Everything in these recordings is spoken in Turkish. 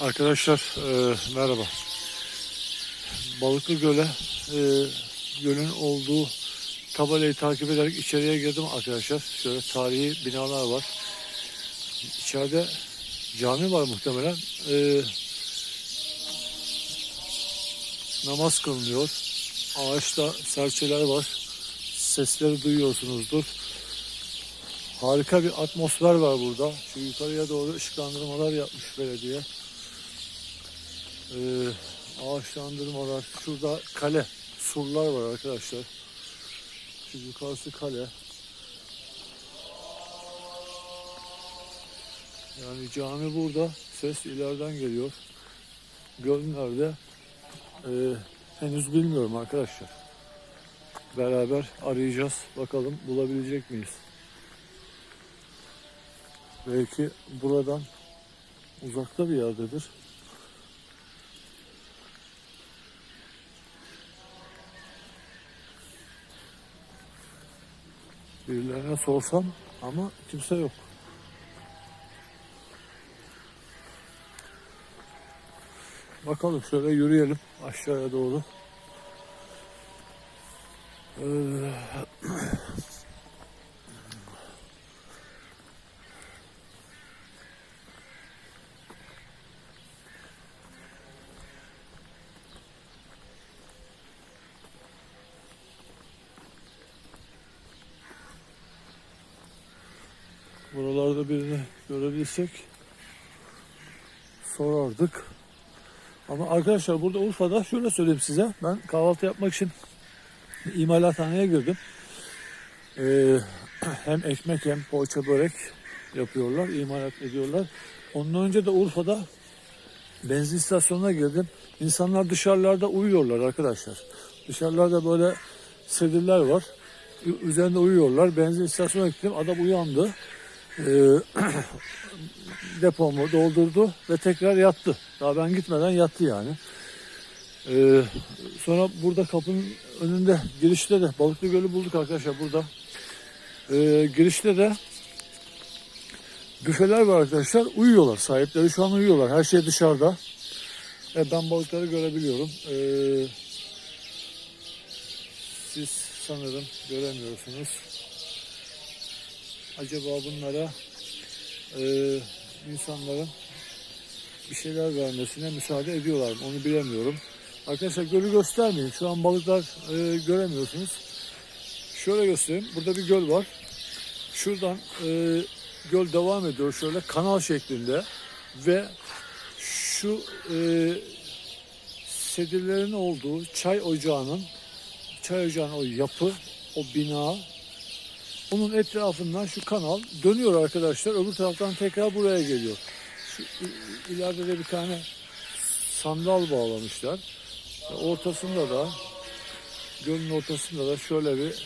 Arkadaşlar e, merhaba. Balıklı Göl'e e, gölün olduğu tabelayı takip ederek içeriye girdim arkadaşlar. Şöyle tarihi binalar var. İçeride cami var muhtemelen. E, namaz kılınıyor. Ağaçta serçeler var. Sesleri duyuyorsunuzdur. Harika bir atmosfer var burada. Şu yukarıya doğru ışıklandırmalar yapmış belediye. Ee, ağaçlandırmalar. Şurada kale, surlar var arkadaşlar. Şu yukarısı kale. Yani cami burada. Ses ileriden geliyor. Göl nerede? Ee, henüz bilmiyorum arkadaşlar. Beraber arayacağız. Bakalım bulabilecek miyiz? Belki buradan uzakta bir yerdedir. Birilerine sorsam ama kimse yok. Bakalım şöyle yürüyelim aşağıya doğru. Ee, buralarda birini görebilsek sorardık. Ama arkadaşlar burada Urfa'da şöyle söyleyeyim size. Ben kahvaltı yapmak için imalathaneye girdim. Ee, hem ekmek hem poğaça börek yapıyorlar, imalat ediyorlar. Ondan önce de Urfa'da benzin istasyonuna girdim. İnsanlar dışarılarda uyuyorlar arkadaşlar. Dışarılarda böyle sedirler var. Üzerinde uyuyorlar. Benzin istasyonuna gittim. Adam uyandı. Ee, depomu doldurdu ve tekrar yattı. Daha ben gitmeden yattı yani. Ee, sonra burada kapının önünde girişte de Balıklı Gölü bulduk arkadaşlar burada. Ee, girişte de büfeler var arkadaşlar. Uyuyorlar. Sahipleri şu an uyuyorlar. Her şey dışarıda. E, ben balıkları görebiliyorum. Ee, siz sanırım göremiyorsunuz. Acaba bunlara e, insanların bir şeyler vermesine müsaade ediyorlar mı? Onu bilemiyorum. Arkadaşlar gölü göstermeyeyim. Şu an balıklar e, göremiyorsunuz. Şöyle göstereyim. Burada bir göl var. Şuradan e, göl devam ediyor şöyle kanal şeklinde ve şu e, sedirlerin olduğu çay ocağının çay ocağının o yapı, o bina onun etrafından şu kanal dönüyor arkadaşlar. Öbür taraftan tekrar buraya geliyor. Şu ileride de bir tane sandal bağlamışlar. Ortasında da gölün ortasında da şöyle bir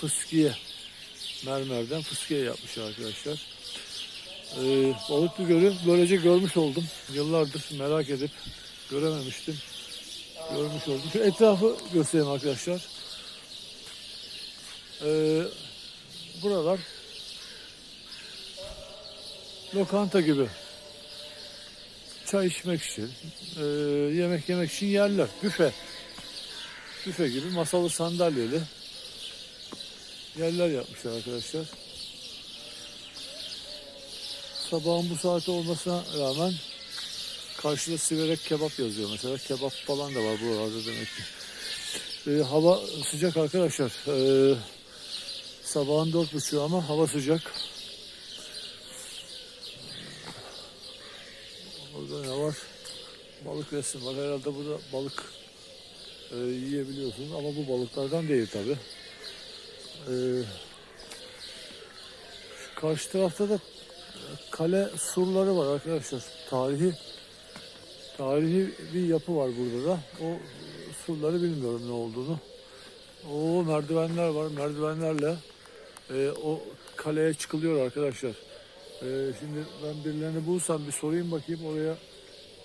fıskiye mermerden fıskiye yapmışlar arkadaşlar. Ee, Balıklı Gölü böylece görmüş oldum. Yıllardır merak edip görememiştim. Görmüş oldum. Şu etrafı göstereyim arkadaşlar. Ee, buralar lokanta gibi çay içmek için, e, yemek yemek için yerler. Büfe. Büfe gibi masalı sandalyeli yerler yapmışlar arkadaşlar. Sabahın bu saati olmasına rağmen karşıda siverek kebap yazıyor mesela. Kebap falan da var buralarda demek ki. E, hava sıcak arkadaşlar. E, sabahın dört buçuğu ama hava sıcak. Burada ne var? Balık resim var. Herhalde burada balık e, yiyebiliyorsunuz ama bu balıklardan değil tabi. E, karşı tarafta da kale surları var arkadaşlar. Tarihi tarihi bir yapı var burada da. O surları bilmiyorum ne olduğunu. O merdivenler var. Merdivenlerle e, o kaleye çıkılıyor arkadaşlar. E, şimdi ben birilerini bulsam bir sorayım bakayım oraya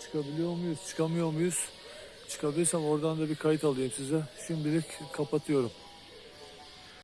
çıkabiliyor muyuz, çıkamıyor muyuz? Çıkabilirsem oradan da bir kayıt alayım size. Şimdilik kapatıyorum.